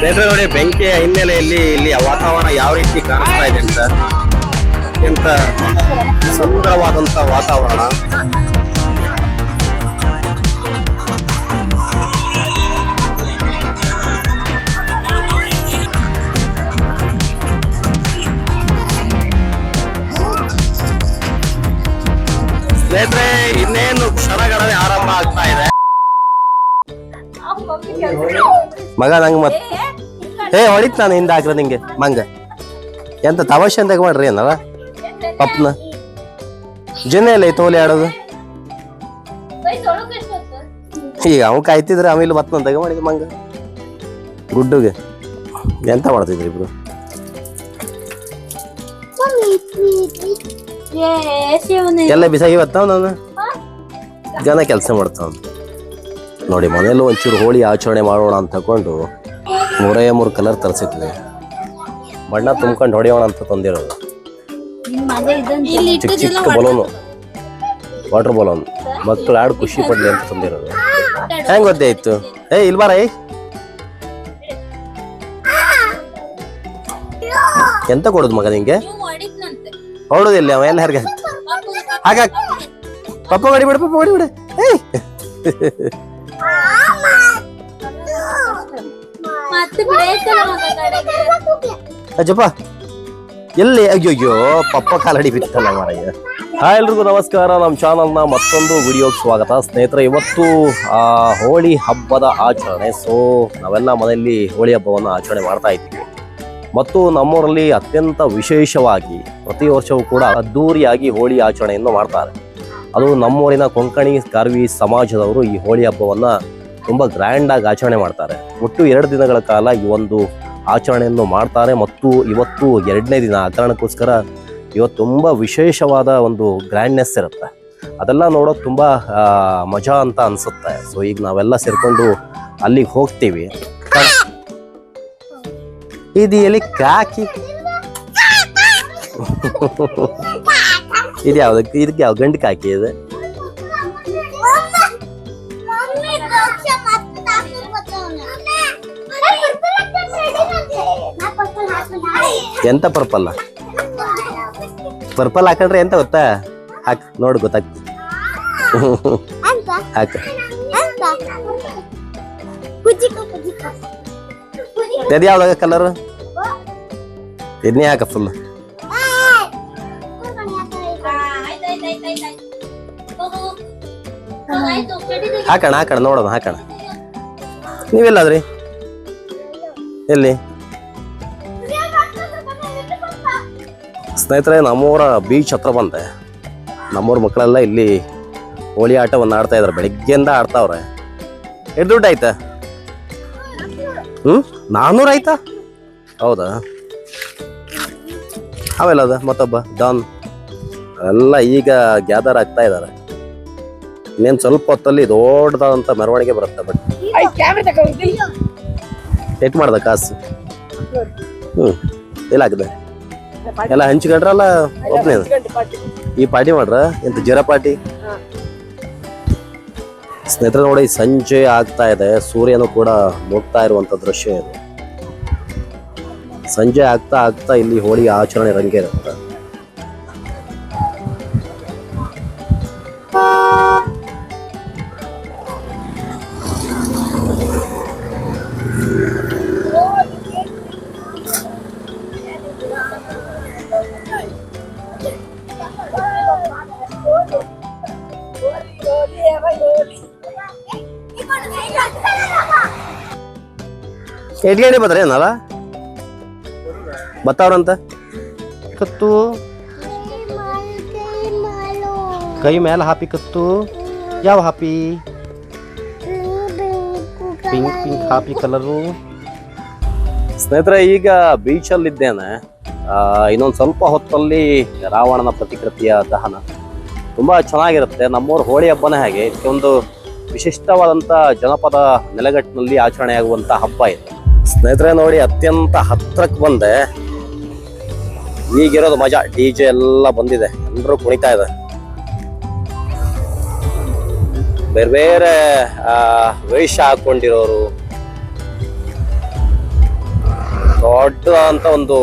ನೋಡಿ ಬೆಂಕಿಯ ಹಿನ್ನೆಲೆಯಲ್ಲಿ ಇಲ್ಲಿ ವಾತಾವರಣ ಯಾವ ರೀತಿ ಕಾಣಿಸ್ತಾ ಇದೆ ಅಂತ, ಅತ್ಯಂತ ಸುಂದರವಾದಂತ ವಾತಾವರಣ. ಸ್ನೇಹಿತರೆ, ಇನ್ನೇನು ಕ್ಷಣಗಳೇ ಆರಂಭ ಆಗ್ತಾ ಇದೆ. ಮಗ ನಂಗೆ ಮತ್ ಏ ಹೊಡಿತ್ ನಾನು ಹಿಂದೆ ಹಾಕ್ರ ನಿಂಗೆ. ಮಂಗ. ಎಂತ ತಮಾಷೆ ಅಂತ ಮಾಡ್ರಿ ಏನಲ್ಲ ಪಪ್ನ. ಜನ ಇಲ್ಲ ಐತೆ ಹೋಲಿ ಆಡೋದು. ಈಗ ಅವ್ ಕಾಯ್ತಿದ್ರೆ ಆಮೇಲೆ ಇಲ್ಲಿ ತಗ ಮಾಡಿದ ಮಂಗ. ಗುಡ್ಡುಗೆ. ಎಂತ ಮಾಡ್ತಿದ್ರಿ ಇಬ್ರು? ಎಲ್ಲ ಬಿಸಾಗಿ ಬರ್ತಾವ ನಾನು? ಜನ ಕೆಲಸ ಮಾಡ್ತಾವ. ನೋಡಿ ಮನೆಯಲ್ಲೂ ಒಂಚೂರು ಹೋಳಿ ಆಚರಣೆ ಮಾಡೋಣ ಅಂತ ತಗೊಂಡು ಮೂರೇ ಮೂರು ಕಲರ್ ತರಿಸಿದ್ವಿ. ಬಣ್ಣ ತುಂಬ್ಕೊಂಡು ಹೊಡೆಯೋಣ ಅಂತ ತಂದಿರೋದು. ಚಿಕ್ಕ ಚಿಕ್ಕ ಬಲೂನು ವಾಟರ್ ಬಲೂನ್ ಮಕ್ಕಳು ಆಡು ಖುಷಿ ಪಡ್ಲಿ ಅಂತ ತಂದಿರೋದು. ಹೆಂಗ್ ಇತ್ತು ಏ ಇಲ್ಬಾರ ಏ ಎಂತ ಕೊಡುದು ಮಗ ನಿಂಗೆ? ಹೊಡೋದಿಲ್ಲ ಅವ ಎಲ್ಲ ಹರ್ಗ ಹಾಗ ಪಪ್ಪ ಬಿಡು ಪಪ್ಪ ಹೊಡಿಬಿಡು ಏಯ್. ಅಜ್ಜಪ್ಪ ಎಲ್ಲಿ? ಅಯ್ಯೋ ಅಯ್ಯೋ ಪಪ್ಪ ಕಾಲಡಿ ಬಿತ್ತಲ್ಲ ಮಾರಯ್ಯ ಹಾಯ್ ಎಲ್ರಿಗೂ ನಮಸ್ಕಾರ. ನಮ್ಮ ಚಾನಲ್ನ ಮತ್ತೊಂದು ವಿಡಿಯೋಗೆ ಸ್ವಾಗತ. ಸ್ನೇಹಿತರೆ ಇವತ್ತು ಆ ಹೋಳಿ ಹಬ್ಬದ ಆಚರಣೆ. ಸೊ ನಾವೆಲ್ಲ ಮನೆಯಲ್ಲಿ ಹೋಳಿ ಹಬ್ಬವನ್ನು ಆಚರಣೆ ಮಾಡ್ತಾ ಇದ್ದೀವಿ. ಮತ್ತು ನಮ್ಮೂರಲ್ಲಿ ಅತ್ಯಂತ ವಿಶೇಷವಾಗಿ ಪ್ರತಿ ವರ್ಷವೂ ಕೂಡ ಅದ್ದೂರಿಯಾಗಿ ಹೋಳಿ ಆಚರಣೆಯನ್ನು ಮಾಡ್ತಾರೆ. ಅದು ನಮ್ಮೂರಿನ ಕೊಂಕಣಿ ಕಾರ್ವಿ ಸಮಾಜದವರು ಈ ಹೋಳಿ ಹಬ್ಬವನ್ನು ತುಂಬ ಗ್ರ್ಯಾಂಡಾಗಿ ಆಚರಣೆ ಮಾಡ್ತಾರೆ. ಒಟ್ಟು ಎರಡು ದಿನಗಳ ಕಾಲ ಈ ಒಂದು ಆಚರಣೆಯನ್ನು ಮಾಡ್ತಾರೆ ಮತ್ತು ಇವತ್ತು ಎರಡನೇ ದಿನ ಆ ಇವತ್ತು ತುಂಬ ವಿಶೇಷವಾದ ಒಂದು ಗ್ರ್ಯಾಂಡ್ನೆಸ್ ಇರುತ್ತೆ. ಅದೆಲ್ಲ ನೋಡೋದು ತುಂಬ ಮಜಾ ಅಂತ ಅನಿಸುತ್ತೆ. ಸೊ ಈಗ ನಾವೆಲ್ಲ ಸೇರಿಕೊಂಡು ಅಲ್ಲಿಗೆ ಹೋಗ್ತೀವಿ. ಇದು ಎಲ್ಲಿ ಕಾಕಿ? ಇದು ಯಾವ್ದು, ಇದಕ್ಕೆ ಯಾವ ಗಂಡು ಕಾಕಿ ಇದೆ? ಎಂತ ಪರ್ಪಲ್ ಪರ್ಪಲ್ ಹಾಕೊಂಡ್ರೆ ಎಂತ ಗೊತ್ತಾ? ಹಾಕ್ ನೋಡು ಗೊತ್ತಾಗ್ತದೆ ಹಾಕ. ಅದು ಯಾವ್ದಾಗ ಕಲರ್ ಇದನ್ನೇ ಹಾಕ ಫುಲ್ ಹಾಕೋಣ ಹಾಕೋಣ ನೋಡೋಣ ಹಾಕೋಣ. ನೀವೆಲ್ಲಾದ್ರಿ? ಎಲ್ಲಿ? ಸ್ನೇಹಿತರೆ ನಮ್ಮೂರ ಬೀಚ್ ಹತ್ರ ಬಂದೆ. ನಮ್ಮೂರ ಮಕ್ಕಳೆಲ್ಲ ಇಲ್ಲಿ ಹೋಳಿ ಆಟವನ್ನು ಆಡ್ತಾ ಇದ್ದಾರೆ ಬೆಳಿಗ್ಗೆಯಿಂದ ಆಡ್ತಾವ್ರೆ. ಎಷ್ಟು ದುಡ್ಡು ಆಯ್ತಾ ಹ್ಞೂ ನಾನ್ನೂರು ಆಯ್ತಾ ಹೌದಾ? ಅವೆಲ್ಲ ಅದ ಮತ್ತೊಬ್ಬ ಡಾನ್. ಎಲ್ಲ ಈಗ ಗ್ಯಾದರ್ ಆಗ್ತಾ ಇದ್ದಾರೆ ಇನ್ನೇನು ಸ್ವಲ್ಪ ಹೊತ್ತಲ್ಲಿ ದೊಡ್ಡದಾದಂಥ ಮೆರವಣಿಗೆ ಬರುತ್ತೆ ಬಟ್ ಎಷ್ಟು ಮಾಡ್ದ ಕಾಸು. ಹ್ಞೂ ಇಲ್ಲ ಹಾಕಿದೆ ಎಲ್ಲ ಹಂಚ್ಕೊಂಡ್ರಲ್ಲ ಒಬ್ಬನೇ ಈ ಪಾರ್ಟಿ ಮಾಡ್ರ? ಎಂತ ಜೀರಾ ಪಾರ್ಟಿ? ಸ್ನೇಹಿತರೆ ನೋಡಿ ಸಂಜೆ ಆಗ್ತಾ ಇದೆ. ಸೂರ್ಯನು ಕೂಡ ಮುಗ್ತಾ ಇರುವಂತ ದೃಶ್ಯ ಇದು. ಸಂಜೆ ಆಗ್ತಾ ಆಗ್ತಾ ಇಲ್ಲಿ ಹೋಳಿ ಆಚರಣೆ ರಂಗೇರುತ್ತೆ. ಎಂಟು ಗಂಟೆ ಬರ್ತಾರೆ ಏನಲ್ಲ ಬತ್ತಾವ್ರಂತ? ಕತ್ತು. ಕೈ ಮೇಲೆ ಹಾಪಿ ಕತ್ತು. ಯಾವ ಹಾಪಿ? ಪಿಂಕ್ ಪಿಂಕ್ ಹಾಪಿ ಕಲರು. ಸ್ನೇಹಿತರೆ, ಈಗ ಬೀಚಲ್ಲಿದ್ದೇನೆ ಇನ್ನೊಂದು ಸ್ವಲ್ಪ ಹೊತ್ತಲ್ಲಿ ರಾವಣನ ಪ್ರತಿಕೃತಿಯ ದಹನ. ತುಂಬ ಚೆನ್ನಾಗಿರುತ್ತೆ. ನಮ್ಮೂರು ಹೋಳಿ ಹಬ್ಬನೇ ಹಾಗೆ. ಇದಕ್ಕೊಂದು ವಿಶಿಷ್ಟವಾದಂಥ ಜನಪದ ನೆಲೆಗಟ್ಟಿನಲ್ಲಿ ಆಚರಣೆಯಾಗುವಂಥ ಹಬ್ಬ ಇದು. ಸ್ನೇಹಿತರೆ ನೋಡಿ, ಅತ್ಯಂತ ಹತ್ರಕ್ಕೆ ಬಂದೆ. ಈಗಿರೋದು ಮಜಾ. ಡಿ ಜೆ ಎಲ್ಲ ಬಂದಿದೆ. ಎಲ್ಲರೂ ಕುಣಿತಾ ಇದೆ ಬೇರೆ ಬೇರೆ ವೇಷ ಹಾಕೊಂಡಿರೋರು. ಅಂತ ಒಂದು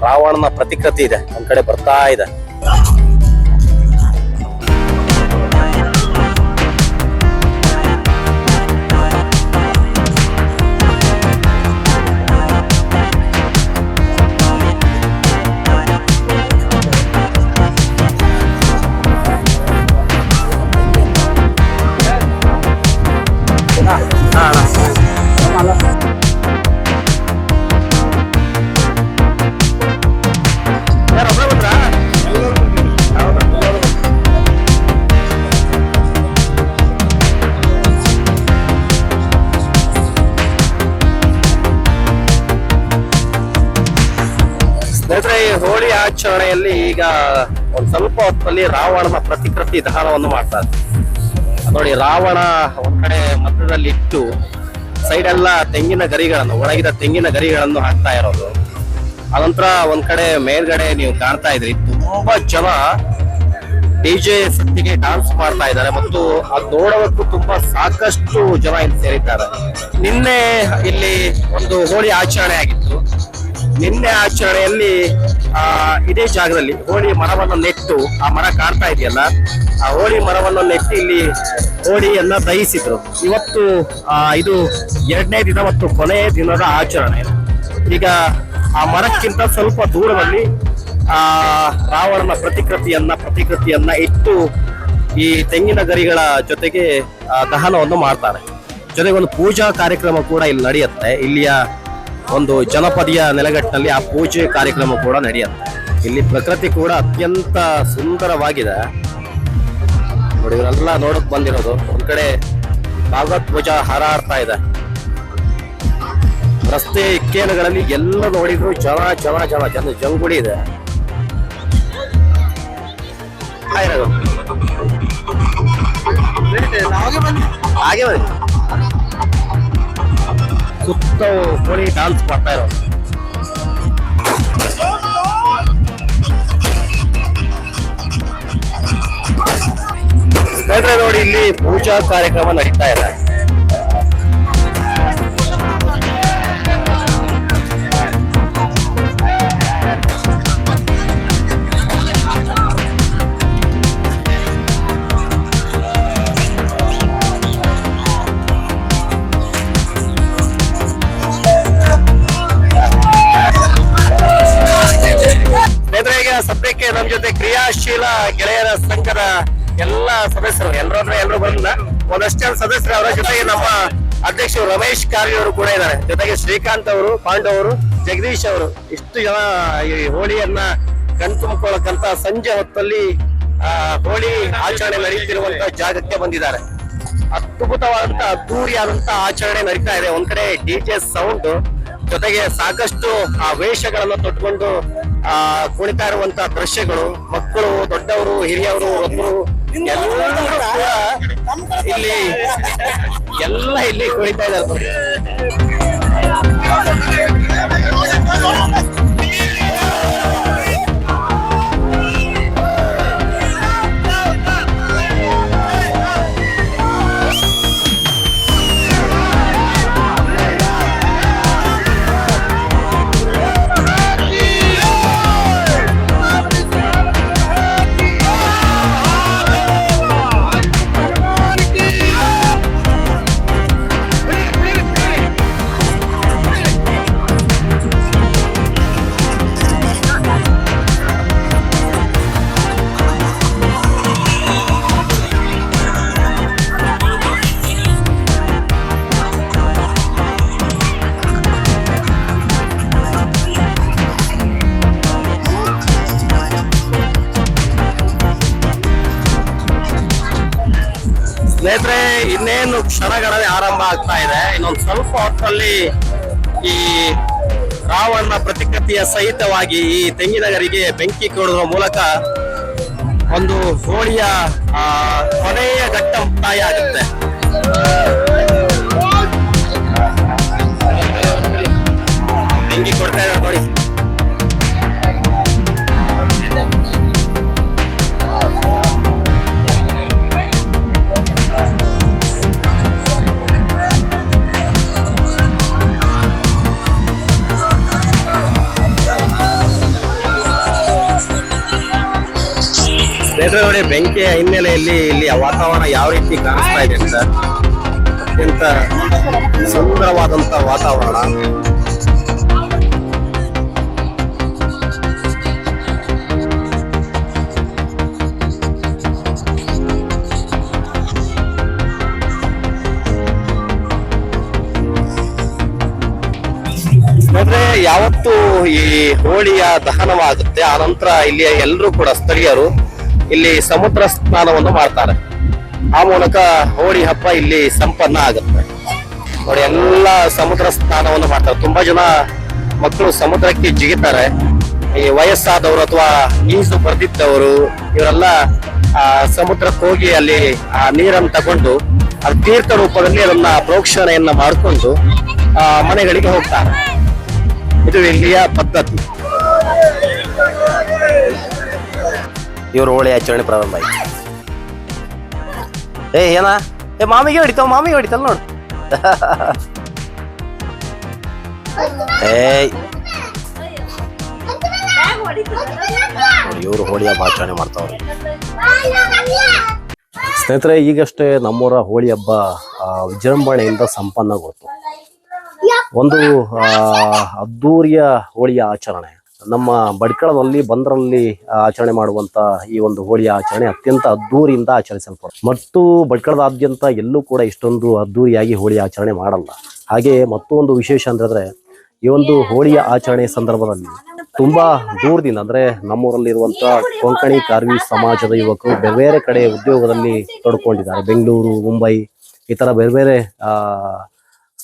ರಾವಣನ ಪ್ರತಿಕೃತಿ ಇದೆ. ಒಂದ್ ಕಡೆ ಬರ್ತಾ ಇದೆ. ಸ್ನೇಹಿತರೆ, ಈ ಹೋಳಿ ಆಚರಣೆಯಲ್ಲಿ ಈಗ ಒಂದ್ ಸ್ವಲ್ಪ ಹೊತ್ತಲ್ಲಿ ರಾವಣನ ಪ್ರತಿಕೃತಿ ದಹನವನ್ನು ಮಾಡ್ತಾರೆ ನೋಡಿ, ರಾವಣ ಒಂದ್ ಕಡೆ ಮಧ್ಯದಲ್ಲಿ ಇಟ್ಟು ಸೈಡ್ ಎಲ್ಲ ತೆಂಗಿನ ಗರಿಗಳನ್ನು, ಒಣಗಿದ ತೆಂಗಿನ ಗರಿಗಳನ್ನು ಹಾಕ್ತಾ ಇರೋದು. ಅನಂತರ ಒಂದ್ ಕಡೆ ಮೇಲ್ಗಡೆ ನೀವು ಕಾಣ್ತಾ ಇದ್ರಿ, ತುಂಬಾ ಜನ ಡಿಜೆ ಸತ್ತಿಗೆ ಡಾನ್ಸ್ ಮಾಡ್ತಾ ಇದ್ದಾರೆ ಮತ್ತು ಅದು ನೋಡೋದಕ್ಕೂ ತುಂಬಾ ಸಾಕಷ್ಟು ಜನ ಇಲ್ಲಿ ಸೇರಿದ್ದಾರೆ. ನಿನ್ನೆ ಇಲ್ಲಿ ಒಂದು ಹೋಳಿ ಆಚರಣೆ ಆಗಿತ್ತು. ನಿನ್ನೆ ಆಚರಣೆಯಲ್ಲಿ, ಆ, ಇದೇ ಜಾಗದಲ್ಲಿ ಹೋಳಿ ಮರವನ್ನು ನೆಟ್ಟು, ಆ ಮರ ಕಾಣ್ತಾ ಇದೆಯಲ್ಲ, ಆ ಹೋಳಿ ಮರವನ್ನು ನೆಟ್ಟು ಇಲ್ಲಿ ಹೋಳಿಯನ್ನ ದಹಿಸಿದ್ರು. ಇವತ್ತು ಇದು ಎರಡನೇ ದಿನ ಮತ್ತು ಕೊನೆಯ ದಿನದ ಆಚರಣೆ. ಈಗ ಆ ಮರಕ್ಕಿಂತ ಸ್ವಲ್ಪ ದೂರದಲ್ಲಿ, ಆ, ರಾವಣನ ಪ್ರತಿಕೃತಿಯನ್ನ ಪ್ರತಿಕೃತಿಯನ್ನ ಇಟ್ಟು ಈ ತೆಂಗಿನ ಗರಿಗಳ ಜೊತೆಗೆ ದಹನವನ್ನು ಮಾಡ್ತಾರೆ. ಜೊತೆಗೆ ಒಂದು ಪೂಜಾ ಕಾರ್ಯಕ್ರಮ ಕೂಡ ಇಲ್ಲಿ ನಡೆಯುತ್ತೆ. ಇಲ್ಲಿಯ ಒಂದು ಜನಪದಿಯ ನೆಲೆಗಟ್ಟಿನಲ್ಲಿ ಆ ಪೂಜೆ ಕಾರ್ಯಕ್ರಮ ಕೂಡ ನಡೆಯುತ್ತೆ. ಇಲ್ಲಿ ಪ್ರಕೃತಿ ಕೂಡ ಅತ್ಯಂತ ಸುಂದರವಾಗಿದೆ. ನೋಡಿ, ಇವರೆಲ್ಲ ನೋಡಕ್ ಬಂದಿರೋದು. ಒಂದ್ ಕಡೆ ಭಾಗವತ್ ಧ್ವಜ ಹಾರಾಡ್ತಾ ಇದೆ. ರಸ್ತೆ ಇಕ್ಕೇನುಗಳಲ್ಲಿ ಎಲ್ಲ ನೋಡಿದ್ರು ಜನ ಜನ ಜನ ಜನ ಜಂಗುಡಿ ಇದೆ. ರಘು. ಹಾಗೆ ಬನ್ನಿ. ಸುತ್ತ ಕೋಳಿ ಡಾನ್ಸ್ ಮಾಡ್ತಾ ಇರೋದು ನೋಡಿ ಇಲ್ಲಿ ಪೂಜಾ ಕಾರ್ಯಕ್ರಮ ನಡೀತಾ ಇದೆ. ಜೊತೆ ಕ್ರಿಯಾಶೀಲ ಗೆಳೆಯರ ಸಂಘದ ಎಲ್ಲಾ ಸದಸ್ಯರು ಎಲ್ಲರೂ ಎಲ್ಲರೂ ಬಂದಿಲ್ಲ ಒಂದಷ್ಟು ಸದಸ್ಯರು ಅವರ ಜೊತೆಗೆ ನಮ್ಮ ಅಧ್ಯಕ್ಷರು ರಮೇಶ್ ಕಾರ್ಯ ಅವರು ಕೂಡ ಇದ್ದಾರೆ. ಜೊತೆಗೆ ಶ್ರೀಕಾಂತ್ ಅವರು ಪಾಂಡವ್ ಅವರು, ಜಗದೀಶ್ ಅವರು. ಇಷ್ಟು ಜನ ಈ ಹೋಳಿಯನ್ನ ಕಣ್ತುಂಬಿಕೊಳ್ಳಕ್ಕಂತ ಸಂಜೆ ಹೊತ್ತಲ್ಲಿ ಹೋಳಿ ಆಚರಣೆ ನಡೆಯುತ್ತಿರುವಂತ ಜಾಗಕ್ಕೆ ಬಂದಿದ್ದಾರೆ. ಅದ್ಭುತವಾದಂತ ಅದ್ದೂರಿಯಾದಂತ ಆಚರಣೆ ನಡೀತಾ ಇದೆ. ಒಂದ್ ಕಡೆ ಡಿಜೆ ಸೌಂಡ್, ಜೊತೆಗೆ ಸಾಕಷ್ಟು ಆ ವೇಷಗಳನ್ನು ತೊಟ್ಕೊಂಡು ಆ ಕುಣಿತಾ ಇರುವಂತ ದೃಶ್ಯಗಳು ಮಕ್ಕಳು ದೊಡ್ಡವರು ಹಿರಿಯವರು ಒಬ್ಬರು ಇಲ್ಲಿ ಎಲ್ಲ ಇಲ್ಲಿ ಕುಣಿತಾ ಇದ್ದಾರೆ ಸ್ನೇಹಿತರೆ, ಇನ್ನೇನು ಕ್ಷಣಗಳಲ್ಲಿ ಆರಂಭ ಆಗ್ತಾ ಇದೆ. ಇನ್ನೊಂದು ಸ್ವಲ್ಪ ಹೊತ್ತಲ್ಲಿ ಈ ರಾವಣನ ಪ್ರತಿಕೃತಿಯ ಸಹಿತವಾಗಿ ಈ ತೆಂಗಿನಗರಿಗೆ ಬೆಂಕಿ ಕೊಡುವ ಮೂಲಕ ಒಂದು ಹೋಳಿಯ ಕೊನೆಯ ಘಟ್ಟ ಮುಕ್ತಾಯ ಆಗುತ್ತೆ. ಬೆಂಕಿ ಕೊಡ್ತಾ ಇದ್ದಾರೆ ನೋಡಿ. ನೋಡಿ ಬೆಂಕಿಯ ಹಿನ್ನೆಲೆಯಲ್ಲಿ ಇಲ್ಲಿ ವಾತಾವರಣ ಯಾವ ರೀತಿ ಕಾಣಿಸ್ತಾ ಇದೆ ಸರ್ ಅತ್ಯಂತ ಸುಂದರವಾದಂತ ವಾತಾವರಣ. ಆದರೆ ಯಾವತ್ತು ಈ ಹೋಳಿಯ ದಹನವಾಗುತ್ತೆ. ಆ ನಂತರ ಇಲ್ಲಿಯ ಎಲ್ಲರೂ ಕೂಡ ಸ್ಥಳೀಯರು ಇಲ್ಲಿ ಸಮುದ್ರ ಸ್ನಾನವನ್ನು ಮಾಡ್ತಾರೆ. ಆ ಮೂಲಕ ಹೋಳಿ ಹಬ್ಬ ಇಲ್ಲಿ ಸಂಪನ್ನ ಆಗುತ್ತೆ. ನೋಡಿ, ಎಲ್ಲ ಸಮುದ್ರ ಸ್ನಾನವನ್ನು ಮಾಡ್ತಾರೆ. ತುಂಬಾ ಜನ ಮಕ್ಕಳು ಸಮುದ್ರಕ್ಕೆ ಜಿಗಿತಾರೆ. ಈ ವಯಸ್ಸಾದವರು ಅಥವಾ ಈಜು ಬರ್ದಿದ್ದವರು, ಇವರೆಲ್ಲ, ಆ, ಸಮುದ್ರಕ್ಕೆ ಹೋಗಿ ಅಲ್ಲಿ, ಆ, ನೀರನ್ನು ತಗೊಂಡು ಅದು ತೀರ್ಥ ರೂಪದಲ್ಲಿ ಅದನ್ನ ಪ್ರೋಕ್ಷಣೆಯನ್ನ ಮಾಡಿಕೊಂಡು ಮನೆಗಳಿಗೆ ಹೋಗ್ತಾರೆ. ಇದು ಇಲ್ಲಿಯ ಪದ್ಧತಿ. ಇವರು ಹೋಳಿ ಆಚರಣೆ ಪ್ರಾರಂಭ ಆಯ್ತು. ಏ, ಏನ? ಏ, ಮಾಮಿಗೆ ಹೊಡಿತಾವ, ಮಾಮಿಗೆ ಹೊಡಿತಲ್ಲ ನೋಡು. ಏಯ್ ಇವರು ಹೋಳಿ ಹಬ್ಬ ಆಚರಣೆ ಮಾಡ್ತಾವ್ರಿ. ಸ್ನೇಹಿತರೆ, ಈಗಷ್ಟೇ ನಮ್ಮೂರ ಹೋಳಿ ಹಬ್ಬ ವಿಜೃಂಭಣೆಯಿಂದ ಸಂಪನ್ನಗೊಳ್ತು. ಒಂದು ಅದ್ದೂರಿಯ ಹೋಳಿಯ ಆಚರಣೆ. ನಮ್ಮ ಬಡ್ಕಳದಲ್ಲಿ, ಬಂದರಲ್ಲಿ ಆಚರಣೆ ಮಾಡುವಂತ ಈ ಒಂದು ಹೋಳಿ ಆಚರಣೆ ಅತ್ಯಂತ ಅದ್ದೂರಿಯಿಂದ ಆಚರಿಸಲ್ಪಡುತ್ತೆ. ಮತ್ತು ಬಡ್ಕಳದಾದ್ಯಂತ ಎಲ್ಲೂ ಕೂಡ ಇಷ್ಟೊಂದು ಅದ್ದೂರಿಯಾಗಿ ಹೋಳಿ ಆಚರಣೆ ಮಾಡಲ್ಲ. ಹಾಗೆ ಮತ್ತೊಂದು ವಿಶೇಷ ಅಂದ್ರೆ ಈ ಒಂದು ಹೋಳಿಯ ಆಚರಣೆ ಸಂದರ್ಭದಲ್ಲಿ ತುಂಬಾ ದೂರದಿಂದ, ಅಂದ್ರೆ ನಮ್ಮೂರಲ್ಲಿರುವಂತ ಕೊಂಕಣಿ ಕಾರ್ವಿ ಸಮಾಜದ ಯುವಕರು ಬೇರೆ ಬೇರೆ ಕಡೆ ಉದ್ಯೋಗದಲ್ಲಿ ತೊಡ್ಕೊಂಡಿದ್ದಾರೆ. ಬೆಂಗಳೂರು, ಮುಂಬೈ, ಈ ತರ ಬೇರೆ ಬೇರೆ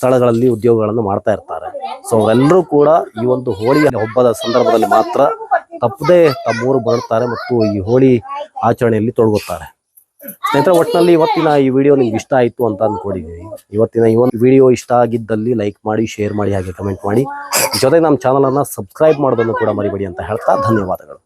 ಸ್ಥಳಗಳಲ್ಲಿ ಉದ್ಯೋಗಗಳನ್ನು ಮಾಡ್ತಾ ಇರ್ತಾರೆ. ಸೊ ಅವರೆಲ್ಲರೂ ಕೂಡ ಈ ಒಂದು ಹೋಳಿ ಹಬ್ಬದ ಸಂದರ್ಭದಲ್ಲಿ ಮಾತ್ರ ತಪ್ಪದೇ ತಮ್ಮೂರು ಬರುತ್ತಾರೆ ಮತ್ತು ಈ ಹೋಳಿ ಆಚರಣೆಯಲ್ಲಿ ತೊಡಗುತ್ತಾರೆ. ಸ್ನೇಹಿತರೆ ಒಟ್ಟಿನಲ್ಲಿ ಇವತ್ತಿನ ಈ ವಿಡಿಯೋ ನಿಮ್ಗೆ ಇಷ್ಟ ಆಯಿತು ಅಂತ ಅನ್ಕೊಂಡಿದ್ದೀವಿ ಇವತ್ತಿನ ಈ ಒಂದು ವಿಡಿಯೋ ಇಷ್ಟ ಆಗಿದ್ದಲ್ಲಿ ಲೈಕ್ ಮಾಡಿ, ಶೇರ್ ಮಾಡಿ, ಹಾಗೆ ಕಮೆಂಟ್ ಮಾಡಿ. ಜೊತೆಗೆ ನಮ್ಮ ಚಾನಲನ್ನು ಸಬ್ಸ್ಕ್ರೈಬ್ ಮಾಡೋದನ್ನು ಕೂಡ ಮರಿಬೇಡಿ ಅಂತ ಹೇಳ್ತಾ ಧನ್ಯವಾದಗಳು.